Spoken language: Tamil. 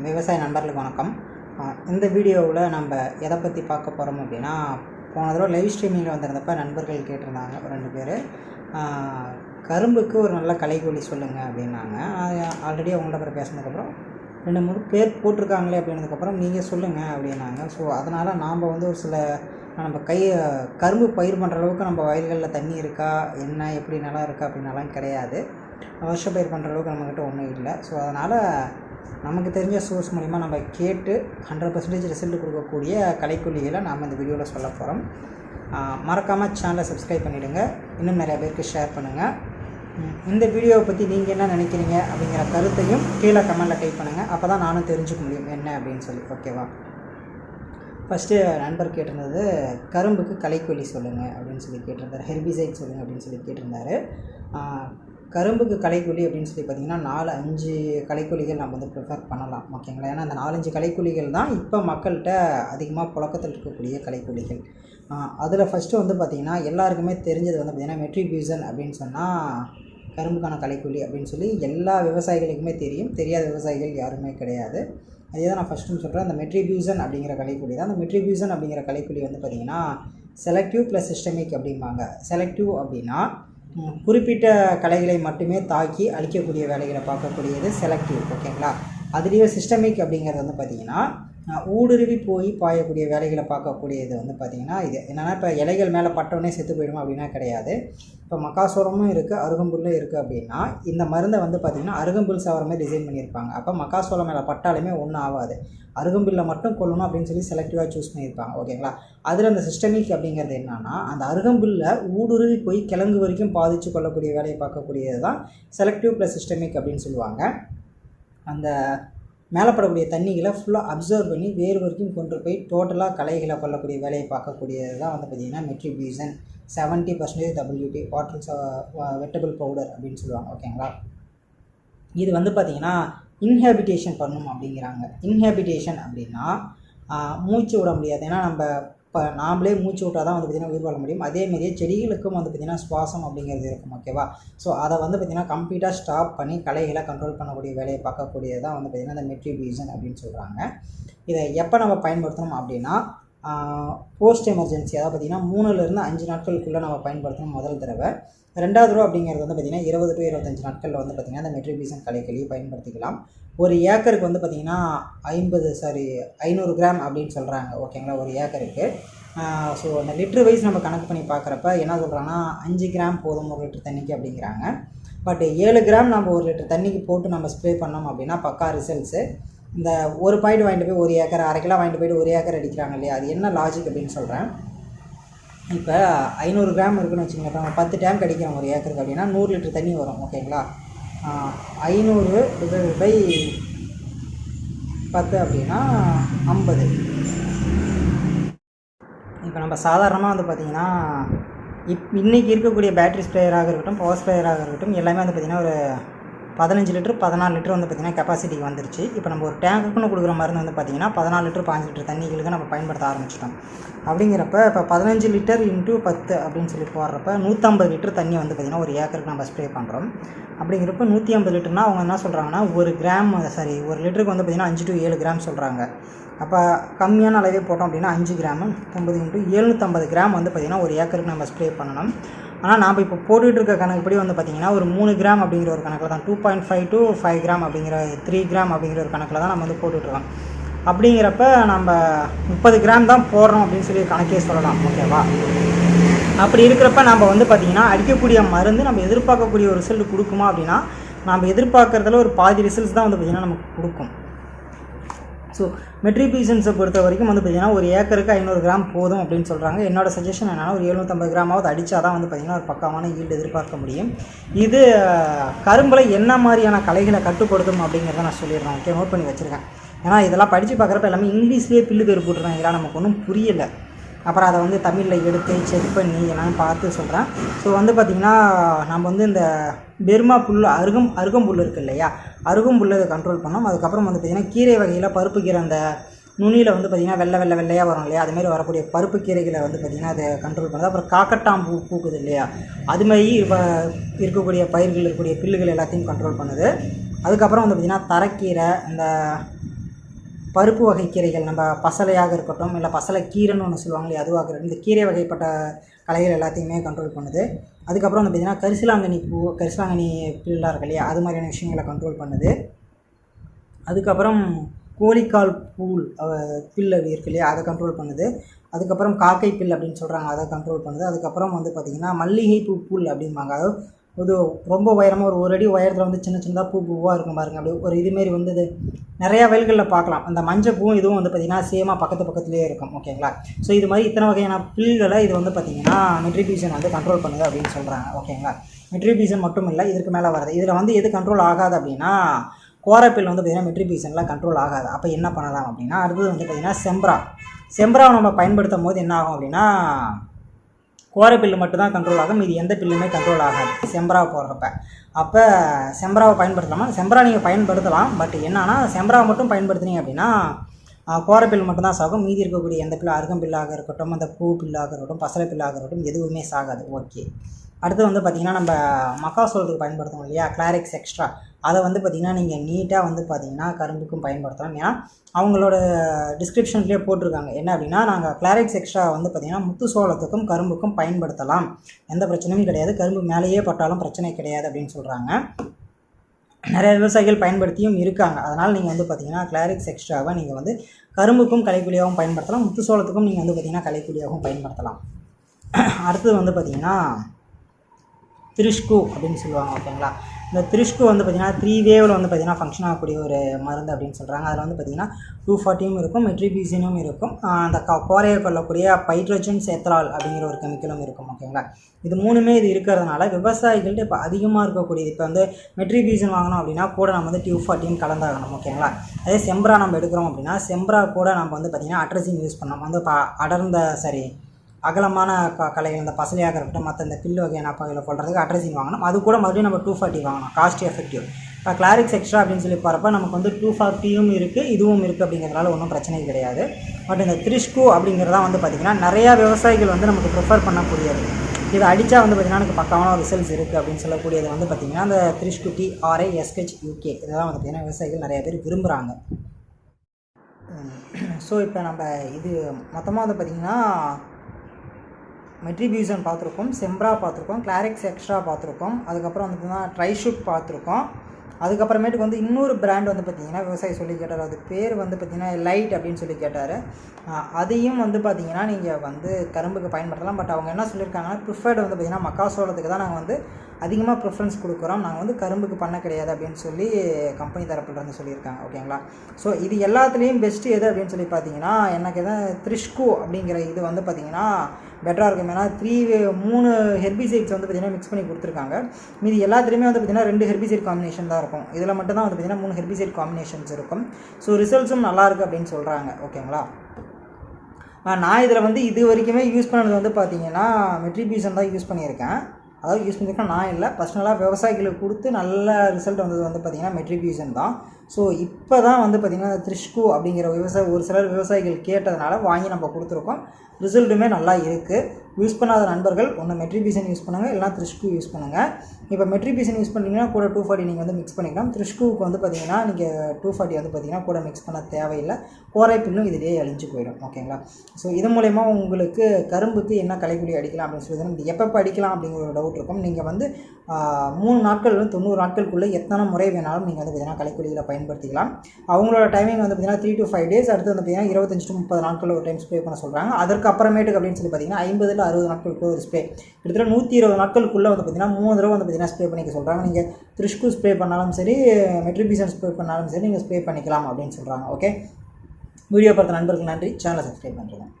விவசாய நண்பர்களுக்கு வணக்கம். இந்த வீடியோவில் நம்ம எதை பற்றி பார்க்க போகிறோம் அப்படின்னா போன தடவை லைவ் ஸ்ட்ரீமிங்கில் வந்திருந்தப்ப நண்பர்கள் கேட்டிருந்தாங்க ஒரு ரெண்டு பேர். கரும்புக்கு ஒரு நல்ல கலைக்கொலி சொல்லுங்கள் அப்படின்னாங்க. ஆல்ரெடி அவங்கள்ட்ட அப்புறம் பேசினதுக்கப்புறம் ரெண்டு மூணு பேர் போட்டிருக்காங்களே அப்படின்னதுக்கப்புறம் நீங்கள் சொல்லுங்கள் அப்படின்னாங்க. ஸோ அதனால் நாம் வந்து ஒரு சில நம்ம கை கரும்பு பயிர் பண்ணுற அளவுக்கு நம்ம வயல்களில் தண்ணி இருக்கா என்ன எப்படி நிலம் இருக்கா அப்படின்னலாம் கிடையாது. வருஷ பயிர் பண்ணுற அளவுக்கு நம்மக்கிட்ட ஒன்றும் இல்லை. ஸோ அதனால் நமக்கு தெரிஞ்ச சோர்ஸ் மூலிமா நம்ம கேட்டு ஹண்ட்ரட் பர்சன்டேஜ் ரிசல்ட் கொடுக்கக்கூடிய கலைக்கொல்லிகளை நாம் இந்த வீடியோவில் சொல்ல போகிறோம் மறக்காமல் சேனலை சப்ஸ்கிரைப் பண்ணிவிடுங்க இன்னும் நிறையா பேருக்கு ஷேர் பண்ணுங்கள் இந்த வீடியோவை பற்றி நீங்கள் என்ன நினைக்கிறீங்க அப்படிங்கிற கருத்தையும் கீழே கமெண்டில் டைப் பண்ணுங்கள் அப்போ தான் நானும் தெரிஞ்சுக்க முடியும் என்ன அப்படின்னு சொல்லி ஓகேவா ஃபஸ்ட்டு நண்பர் கேட்டிருந்தது கரும்புக்கு கலைக்கொல்லி சொல்லுங்கள் அப்படின்னு சொல்லி கேட்டிருந்தார். ஹெர்பிசைட் சொல்லுங்கள் அப்படின்னு சொல்லி கேட்டிருந்தாரு. கரும்புக்கு களைக்கொல்லி அப்படின்னு சொல்லி பார்த்தீங்கன்னா நாலு அஞ்சு களைக்கொல்லிகள் நம்ம வந்து ப்ரிஃபர் பண்ணலாம் ஓகேங்களா? ஏன்னா அந்த நாலஞ்சு களைக்கொல்லிகள் தான் இப்போ மக்கள்கிட்ட அதிகமாக புழக்கத்தில் இருக்கக்கூடிய களைக்கொல்லிகள் அதில் ஃபஸ்ட்டு வந்து பார்த்திங்கன்னா எல்லாருக்குமே தெரிஞ்சது வந்து பார்த்திங்கன்னா மெட்ரிபியூசன் அப்படின்னு சொன்னால் கரும்புக்கான களைக்கொல்லி அப்படின்னு சொல்லி எல்லா விவசாயிகளுக்குமே தெரியும். தெரியாத விவசாயிகள் யாருமே கிடையாது. அதே தான் நான் ஃபஸ்ட்டும் சொல்கிறேன் அந்த மெட்ரிபியூசன் அப்படிங்கிற கலைக்குழி தான். அந்த மெட்ரிபியூசன் அப்படிங்கிற கலைக்குழி வந்து பார்த்திங்கன்னா செலக்டிவ் ப்ளஸ் சிஸ்டமிக் அப்படிம்பாங்க. செலக்டிவ் அப்படின்னா குறிப்பிட்ட கலைகளை மட்டுமே தாக்கி அழிக்கக்கூடிய வேலைகளை பார்க்கக்கூடியது செலக்டிவ் ஓகேங்களா அதுலேயும் சிஸ்டமிக் அப்படிங்கிறது வந்து பார்த்திங்கன்னா ஊடுருவி போய் பாயக்கூடிய வேலைகளை பார்க்கக்கூடியது வந்து பார்த்திங்கன்னா இது. என்னென்னா இப்போ இலைகள் மேலே பட்டவுடனே செத்து போயிடும் அப்படின்னா கிடையாது. இப்போ மக்காசோளமும் இருக்குது அருகம்புல்லும் இருக்குது அப்படின்னா இந்த மருந்தை வந்து பார்த்திங்கன்னா அருகம்புல் சாவர மாதிரி டிசைன் பண்ணியிருப்பாங்க. அப்போ மக்காசோளம் மேலே பட்டாலுமே ஒன்றும் ஆகாது. அருகம்புல்லை மட்டும் கொல்லணும் அப்படின்னு சொல்லி செலக்டிவாக சூஸ் பண்ணியிருப்பாங்க. ஓகேங்களா அதில் அந்த சிஸ்டமிக் அப்படிங்கிறது என்னென்னா அந்த அருகம்புல்லை ஊடுருவி போய் கிழங்கு வரைக்கும் பாதித்து கொள்ளக்கூடிய வேலையை பார்க்கக்கூடியது தான் செலக்டிவ் ப்ளஸ் சிஸ்டமிக் அப்படின்னு சொல்லுவாங்க. அந்த மேலப்படக்கூடிய தண்ணிகளை ஃபுல்லாக அப்சர்வ் பண்ணி வேறு வரைக்கும் கொண்டு போய் டோட்டலாக கலைகளை கொள்ளக்கூடிய வேலையை பார்க்கக்கூடியது தான் வந்து பார்த்திங்கன்னா metribuzin seventy percentage WD water wettable powder அப்படின்னு சொல்லுவாங்க ஓகேங்களா இது வந்து பார்த்திங்கன்னா இன்ஹேபிடேஷன் பண்ணும் அப்படிங்கிறாங்க. இன்ஹேபிடேஷன் அப்படின்னா மூச்சு விட முடியாது. ஏன்னா நம்ம இப்போ நாமளே மூச்சு விட்டால் தான் வந்து பார்த்திங்கன்னா உயிர் வாழ முடியும். அதே மாதிரியே செடிகளுக்கும் வந்து பார்த்திங்கன்னா சுவாசம் அப்படிங்கிறது இருக்கும் ஓகேவா ஸோ அதை வந்து பார்த்திங்கன்னா கம்ப்ளீட்டாக ஸ்டாப் பண்ணி களைகளை கண்ட்ரோல் பண்ணக்கூடிய வேலையை பார்க்கக்கூடியது தான் வந்து பார்த்திங்கன்னா இந்த மெட்ரிபியூஷன் அப்படின்னு சொல்கிறாங்க இதை எப்போ நம்ம பயன்படுத்தணும் அப்படின்னா போஸ்ட் எமர்ஜென்சி அதாவது பார்த்திங்கன்னா மூணுலேருந்து அஞ்சு நாட்களுக்குள்ளே நம்ம பயன்படுத்தணும் முதல் தடவை. ரெண்டாவது தடவை அப்படிங்கிறது வந்து பார்த்திங்கன்னா இருபது டு இருபத்தஞ்சு நாட்களில் வந்து பார்த்திங்கன்னா அந்த மெட்ரிபியூசன் கலைகளையும் பயன்படுத்திக்கலாம். ஒரு ஏக்கருக்கு வந்து பார்த்திங்கன்னா ஐம்பது சாரி ஐநூறு கிராம் அப்படின்னு சொல்கிறாங்க ஓகேங்களா ஒரு ஏக்கருக்கு. ஸோ அந்த லிட்ரு வைஸ் நம்ம கணக்கு பண்ணி பார்க்குறப்ப என்ன சொல்கிறாங்கன்னா அஞ்சு கிராம் போதும் ஒரு லிட்டர் தண்ணிக்கு அப்படிங்கிறாங்க. பட் ஏழு கிராம் நம்ம ஒரு லிட்டர் தண்ணிக்கு போட்டு நம்ம ஸ்ப்ரே பண்ணோம் அப்படின்னா பக்கா ரிசல்ட்ஸு இந்த ஒரு பாயிண்ட் வாங்கிட்டு போய் ஒரு ஏக்கர் அரை கிலோ வாங்கிட்டு போயிட்டு ஒரு ஏக்கர் அடிக்கிறாங்க இல்லையா? அது என்ன லாஜிக் அப்படின்னு சொல்கிறேன் இப்போ ஐநூறு கிராம் இருக்குன்னு வச்சுக்கோங்க. பத்து டேங்க் அடிக்கிறோம் ஒரு ஏக்கருக்கு அப்படின்னா நூறு லிட்டர் தண்ணி வரும் ஓகேங்களா ஐநூறு டிவைட் பை பத்து அப்படின்னா ஐம்பது. இப்போ நம்ம சாதாரணமாக வந்து பார்த்திங்கன்னா இப் இன்றைக்கி இருக்கக்கூடிய பேட்டரி ஸ்ப்ரேயராக இருக்கட்டும் பவர் ஸ்ப்ரேயராக இருக்கட்டும் எல்லாமே வந்து பார்த்திங்கன்னா ஒரு பதினஞ்சு லிட்டர் பதினாலு லிட்டர் வந்து பார்த்திங்கன்னா கெப்பாசிட்டிக்கு வந்துருச்சு. இப்போ நம்ம ஒரு டேங்குக்குன்னு கொடுக்குற மருந்து வந்து பார்த்திங்கன்னா பதினாலு லிட்டர் பாஞ்சு லிட்டர் தண்ணிகளுக்கு நம்ம பயன்படுத்த ஆரம்பிச்சிட்டோம். அப்படிங்கிறப்ப இப்போ பதினஞ்சு லிட்டர் இன்ட்டு பத்து அப்படின்னு சொல்லி போடுறப்ப நூற்றம்பது லிட்டர் தண்ணி வந்து பார்த்திங்கன்னா ஒரு ஏக்கருக்கு நம்ம ஸ்ப்ரே பண்ணுறோம் அப்படிங்கிறப்ப நூற்றி ஐம்பது லிட்டர்னால் அவங்க என்ன சொல்கிறாங்கன்னா ஒரு கிராம் சாரி ஒரு லிட்டருக்கு வந்து பார்த்திங்கன்னா அஞ்சு டு ஏழு கிராம் சொல்கிறாங்க அப்போ கம்மியான அளவே போட்டோம் அப்படின்னா அஞ்சு கிராம் ஐம்பது இன்ட்டு எழுநூற்றம்பது கிராம் வந்து பார்த்திங்கன்னா ஒரு ஏக்கருக்கு நம்ம ஸ்ப்ரே பண்ணணும். ஆனால் நாம் இப்போ போட்டுட்டு இருக்க கணக்குப்படி வந்து பார்த்திங்கன்னா ஒரு மூணு கிராம் அப்படிங்கிற ஒரு கணக்கில் தான் two point five to five gram அப்படிங்கிற த்ரீ கிராம் அப்படிங்கிற ஒரு கணக்கில் தான் நம்ம வந்து போட்டுட்ருக்கோம் அப்படிங்கிறப்ப நம்ம முப்பது கிராம் தான் போடுறோம் அப்படின்னு சொல்லி கணக்கே சொல்லலாம் ஓகேவா அப்படி இருக்கிறப்ப நம்ம வந்து பார்த்திங்கன்னா அடிக்கக்கூடிய மருந்து நம்ம எதிர்பார்க்கக்கூடிய ஒரு ரிசல்ட் கொடுக்குமா அப்படின்னா நம்ம எதிர்பார்க்குறதுல ஒரு பாதி ரிசல்ட்ஸ் தான் வந்து பார்த்திங்கன்னா நமக்கு கொடுக்கும். ஸோ மெட்ரிபீசன்ஸை பொறுத்த வரைக்கும் வந்து பார்த்திங்கன்னா ஒரு ஏக்கருக்கு ஐநூறு கிராம் போதும் அப்படின்னு சொல்கிறாங்க என்னோட சஜஷன் என்னென்னா ஒரு எழுநூற்றம்பது கிராமாவது அடித்தா தான் வந்து பார்த்திங்கன்னா ஒரு பக்கமான ஈல்டு எதிர்பார்க்க முடியும். இது கரும்பில் என்ன மாதிரியான கலைகளை கட்டுப்படுத்தும் அப்படிங்கிறத நான் சொல்லிடுறேன் ஓகே நோட் பண்ணி வச்சுருக்கேன். ஏன்னா இதெல்லாம் படித்து பார்க்குறப்ப எல்லாமே இங்கிலீஷ்லேயே பில்லு பேர் போட்டுருக்காங்க நமக்கு ஒன்றும் புரியலை. அப்புறம் அதை வந்து தமிழில் எடுத்து செக் பண்ணி எல்லாம் பார்த்து சொல்கிறேன் ஸோ வந்து பார்த்திங்கன்னா நம்ம வந்து இந்த பெருமா புல் அருகம் அருகம்புல் இருக்குது இல்லையா? அருகம்புல் அதை கண்ட்ரோல் பண்ணோம். அதுக்கப்புறம் வந்து பார்த்திங்கன்னா கீரை வகையில் பருப்பு கீரை அந்த நுனியில் வந்து பார்த்திங்கன்னா வெள்ளை வெள்ளை வெள்ளையாக வரும் இல்லையா? அதுமாரி வரக்கூடிய பருப்பு கீரைகளை வந்து பார்த்திங்கன்னா அதை கண்ட்ரோல் பண்ணுது. அப்புறம் காக்கட்டாம்பூ பூக்குது இல்லையா? அதுமாதிரி இருக்கக்கூடிய பயிர்கள் இருக்கக்கூடிய பில்லுகள் எல்லாத்தையும் கண்ட்ரோல் பண்ணுது. அதுக்கப்புறம் வந்து பார்த்திங்கன்னா தரக்கீரை இந்த பருப்பு வகை கீரைகள் நம்ம பசலையாக இருக்கட்டும் இல்லை பசலை கீரைன்னு ஒன்று சொல்லுவாங்களே அதுவாக இருக்கட்டும் இந்த கீரை வகைப்பட்ட கலைகள் எல்லாத்தையுமே கண்ட்ரோல் பண்ணுது. அதுக்கப்புறம் வந்து பார்த்திங்கன்னா கரிசலாங்கனி பூ கரிசலாங்கனி பில்லாக இருக்கு இல்லையா அது மாதிரியான விஷயங்களை கண்ட்ரோல் பண்ணுது. அதுக்கப்புறம் கோழிக்கால் பூல் பில் அது இருக்கு இல்லையா அதை கண்ட்ரோல் பண்ணுது. அதுக்கப்புறம் காக்கை பில் அப்படின்னு சொல்கிறாங்க அதை கண்ட்ரோல் பண்ணுது. அதுக்கப்புறம் வந்து பார்த்திங்கன்னா மல்லிகை பூ புல் அப்படிம்பாங்க. அதாவது இது ரொம்ப உயரமாக ஒரு ஒரு அடி உயரத்தில் வந்து சின்ன சின்னதாக பூ பூவாக இருக்கும் பாருங்க. அப்படி ஒரு இதுமாரி வந்து இது நிறையா வயல்களில் பார்க்கலாம். அந்த மஞ்சள் பூவும் இதுவும் வந்து பார்த்திங்கன்னா சேமாக பக்கத்து பக்கத்துலேயே இருக்கும். ஓகேங்களா ஸோ இது மாதிரி இத்தனை வகையான பில்களை இது வந்து பார்த்திங்கன்னா மெட்ரிபியூஷன் வந்து கண்ட்ரோல் பண்ணுது அப்படின்னு சொல்கிறாங்க ஓகேங்களா மெட்ரிபியூஷன் மட்டும் இல்லை இதுக்கு மேலே வருது இதில் வந்து எது கண்ட்ரோல் ஆகாது அப்படின்னா கோரப்பில் வந்து பார்த்திங்கன்னா மெட்ரிபியூஷனில் கண்ட்ரோல் ஆகாது. அப்போ என்ன பண்ணலாம் அப்படின்னா அடுத்தது வந்து பார்த்திங்கன்னா செம்ப்ரா. செம்ப்ராவை நம்ம பயன்படுத்தும் போது என்ன ஆகும் அப்படின்னா கோர பில்லு மட்டும்தான் கண்ட்ரோல் ஆகும். இது எந்த பில்லுமே கண்ட்ரோல் ஆகாது. செம்பராவை போடுறப்ப. அப்போ செம்பராவை பயன்படுத்தலாமா? செம்பரா நீங்கள் பயன்படுத்தலாம். பட் என்னன்னா செம்பராவை மட்டும் பயன்படுத்துனீங்க அப்படின்னா கோர பில் மட்டும்தான் சாகும். மீதி இருக்கக்கூடிய எந்த பில்லு அருகம் பில்லாக இருக்கட்டும் அந்த பூ பில்லாக இருக்கட்டும் பசலை பில்லாக இருக்கட்டும் எதுவுமே சாகாது. ஓகே அடுத்து வந்து பார்த்திங்கன்னா நம்ம மக்காசோளத்துக்கு பயன்படுத்துவோம் இல்லையா? கிளாரிக்ஸ் எக்ஸ்ட்ரா அதை வந்து பார்த்திங்கன்னா நீங்கள் நீட்டாக வந்து பார்த்திங்கன்னா கரும்புக்கும் பயன்படுத்தலாம். ஏன்னா அவங்களோட டிஸ்கிரிப்ஷன்லேயே போட்டிருக்காங்க. என்ன அப்படின்னா நாங்கள் கிளாரிக்ஸ் எக்ஸ்ட்ரா வந்து பார்த்திங்கன்னா முத்து சோளத்துக்கும் கரும்புக்கும் பயன்படுத்தலாம். எந்த பிரச்சனையும் கிடையாது. கரும்பு மேலேயே பட்டாலும் பிரச்சனை கிடையாது அப்படின்னு சொல்கிறாங்க நிறைய விவசாயிகள் பயன்படுத்தியும் இருக்காங்க. அதனால் நீங்கள் வந்து பார்த்தீங்கன்னா கிளாரிக்ஸ் எக்ஸ்ட்ராவை நீங்கள் வந்து கரும்புக்கும் கலைக்குழியாகவும் பயன்படுத்தலாம். முத்து சோளத்துக்கும் நீங்கள் வந்து பார்த்தீங்கன்னா கலைக்குழியாகவும் பயன்படுத்தலாம். அடுத்தது வந்து பார்த்தீங்கன்னா திரிஷ்கு அப்படின்னு சொல்லுவாங்க ஓகேங்களா? இந்த திரிஷ்கு வந்து பார்த்திங்கன்னா த்ரீ வேவில் வந்து பார்த்திங்கன்னா ஃபங்க்ஷன் ஆகக்கூடிய ஒரு மருந்து அப்படின்னு சொல்கிறாங்க அதில் வந்து பார்த்திங்கன்னா டூ ஃபார்ட்டியும் இருக்கும் மெட்ரிபியூசினும் இருக்கும். அந்த க கோரையை கொள்ளக்கூடிய பைட்ரஜன் சேத்ரால் அப்படிங்கிற ஒரு கெமிக்கலும் இருக்கும் ஓகேங்களா? இது மூணுமே இது இருக்கிறதுனால விவசாயிகள்ட்ட இப்போ அதிகமாக இருக்கக்கூடியது இப்போ வந்து மெட்ரிபியூசன் வாங்கணும் அப்படின்னா கூட நம்ம வந்து டியூ ஃபார்ட்டியும் கலந்தாகணும் ஓகேங்களா? அதே செம்பரா நம்ம எடுக்கிறோம் அப்படின்னா செம்பரா கூட நம்ம வந்து பார்த்திங்கன்னா அட்ரஸிங் யூஸ் பண்ணோம் வந்து ப அடர்ந்த சரி அகலமான க கலைகள் இந்த பசலையாக இருக்கட்டும் மற்ற இந்த பில்லு வகையான அப்பகளை கொள்றதுக்கு அட்ரஸிங் வாங்கணும். அது கூட மறுபடியும் நம்ம டூ ஃபார்ட்டி வாங்கணும். காஸ்ட் எஃபெக்டிவ் இப்போ கிளாரிக்ஸ் எக்ஸ்ட்ரா அப்படின்னு சொல்லி போகிறப்ப நமக்கு வந்து டூ ஃபார்ட்டியும் இருக்குது இதுவும் இருக்குது அப்படிங்கிறதுனால ஒன்றும் பிரச்சனை கிடையாது. பட் இந்த த்ரிஷ்கு அப்படிங்கிறதான் வந்து பார்த்திங்கன்னா நிறையா விவசாயிகள் வந்து நமக்கு ப்ரிஃபர் பண்ணக்கூடியது. இதை அடித்தா வந்து பார்த்திங்கன்னா எனக்கு பக்காவான ரிசல்ட்ஸ் இருக்குது அப்படின்னு சொல்லக்கூடியது வந்து பார்த்திங்கன்னா அந்த த்ரிஷ்கு T R I S H U K இதெல்லாம் வந்து பார்த்திங்கன்னா விவசாயிகள் நிறையா பேர் விரும்புகிறாங்க ஸோ இப்போ நம்ம இது மொத்தமாக வந்து பார்த்திங்கன்னா மெட்ரிபியூசன் பார்த்துருக்கோம் செம்ப்ரா பார்த்துருக்கோம் கிளாரிக்ஸ் எக்ஸ்ட்ரா பார்த்துருக்கோம். அதுக்கப்புறம் வந்து பார்த்தீங்கன்னா ட்ரைஷூட் பார்த்துருக்கோம். அதுக்கப்புறமேட்டுக்கு வந்து இன்னொரு பிராண்ட் வந்து பார்த்திங்கன்னா விவசாயி சொல்லி கேட்டார். அது பேர் வந்து பார்த்திங்கன்னா லைட் அப்படின்னு சொல்லி கேட்டார். அதையும் வந்து பார்த்திங்கன்னா நீங்கள் வந்து கரும்புக்கு பயன்படுத்தலாம். பட் அவங்க என்ன சொல்லியிருக்காங்கன்னா ப்ரிஃபர்டு வந்து பார்த்திங்கன்னா மக்காசோளத்துக்கு தான் நாங்கள் வந்து அதிகமாக ப்ரிஃபரன்ஸ் கொடுக்குறோம். நாங்கள் வந்து கரும்புக்கு பண்ண கிடையாது அப்படின்னு சொல்லி கம்பெனி தரப்புல சொல்லியிருக்காங்க ஓகேங்களா ஸோ இது எல்லாத்துலேயும் பெஸ்ட்டு எது அப்படின்னு சொல்லி பார்த்தீங்கன்னா எனக்கு எதாவது த்ரிஷ்கு அப்படிங்கிற இது வந்து பார்த்திங்கன்னா பெட்டராக இருக்கும். ஏன்னா த்ரீ மூணு ஹெர்பிசைட்ஸ் வந்து பார்த்திங்கன்னா மிக்ஸ் பண்ணி கொடுத்துருக்காங்க. மீதி எல்லாத்துலேயுமே வந்து பார்த்திங்கன்னா ரெண்டு ஹெர்பிசைட் காம்பினேஷன் தான் இருக்கும். இதில் மட்டும் தான் வந்து பார்த்திங்கன்னா மூணு ஹெர்பிசைட் காம்பினேஷன்ஸ் இருக்கும். ஸோ ரிசல்ட்ஸும் நல்லாயிருக்கு அப்படின்னு சொல்கிறாங்க ஓகேங்களா நான் இதில் வந்து இது வரைக்குமே யூஸ் பண்ணது வந்து பார்த்தீங்கன்னா மெட்ரிபியூஷன் தான் யூஸ் பண்ணியிருக்கேன். அதாவது யூஸ் பண்ணியிருக்கேன் நான் இல்லை. பர்சனலாக விவசாயிகளுக்கு கொடுத்து நல்ல ரிசல்ட் வந்தது வந்து பார்த்திங்கன்னா மெட்ரிபியூஷன் தான். ஸோ இப்போ தான் வந்து பார்த்திங்கன்னா த்ரிஷ்கு அப்படிங்கிற விவசாய ஒரு சிலர் விவசாயிகள் கேட்டதுனால வாங்கி நம்ம கொடுத்துருக்கோம். ரிசல்ட்டுமே நல்லா இருக்குது யூஸ் பண்ணாத நண்பர்கள் ஒன்று மெட்ரிபிசன் யூஸ் பண்ணுங்கள் இல்லைனா த்ரிஷ்கு யூஸ் பண்ணுங்கள் இப்போ மெட்ரிபிசன் யூஸ் பண்ணிங்கன்னா கூட டூ ஃபார்ட்டி நீங்கள் வந்து மிக்ஸ் பண்ணிக்கலாம். த்ரிஷ்குவுக்கு வந்து பார்த்தீங்கன்னா நீங்கள் டூ ஃபார்ட்டி வந்து பார்த்தீங்கன்னா கூட மிக்ஸ் பண்ண தேவையில்லை. கோரை பின்னும் இதிலேயே அழிஞ்சு போயிடும். ஓகேங்களா ஸோ இது மூலயமா உங்களுக்கு கரும்புக்கு என்ன கலைக்குடி அடிக்கலாம் அப்படின்னு சொல்லி இது எப்பப்போ அடிக்கலாம் அப்படிங்கிற ஒரு டவுட் இருக்கும். நீங்கள் வந்து மூணு நாட்கள் வந்து தொண்ணூறு நாட்களுக்குள்ளே எத்தனை முறை வேணாலும் நீங்கள் வந்து பார்த்தீங்கன்னா கலைக்குடியில் பயன்படுத்திக்கலாம். அவங்களோட டைமிங் வந்து பார்த்தீங்கன்னா த்ரீ டு ஃபைவ் டேஸ் அடுத்து வந்து பார்த்தீங்கன்னா இருபத்தஞ்சு டு முப்பது நாட்கள் ஒரு டைம் ஸ்ப்ரே பண்ண சொல்கிறாங்க அதற்கு அப்புறமேட்டுக்கு அப்படின்னு சொல்லி பார்த்தீங்கன்னா ஐம்பதில் அறுபது நாட்களுக்கு ஒரு ஸ்ப்ரே கிட்டத்தட்ட நூற்றி இருபது நாட்களுக்குள்ளே வந்து பார்த்தீங்கன்னா மூணு தடவை வந்து பார்த்தீங்கன்னா ஸ்ப்ரே பண்ணிக்க சொல்கிறாங்க நீங்கள் த்ரிஷ்கு ஸ்ப்ரே பண்ணாலும் சரி மெட்ரிபியூசன் ஸ்ப்ரே பண்ணாலும் சரி நீங்கள் ஸ்ப்ரே பண்ணிக்கலாம் அப்படின்னு சொல்கிறாங்க ஓகே வீடியோ பார்த்த நண்பர்கள் நன்றி. சேனலை சப்ஸ்கிரைப் பண்ணுறேன்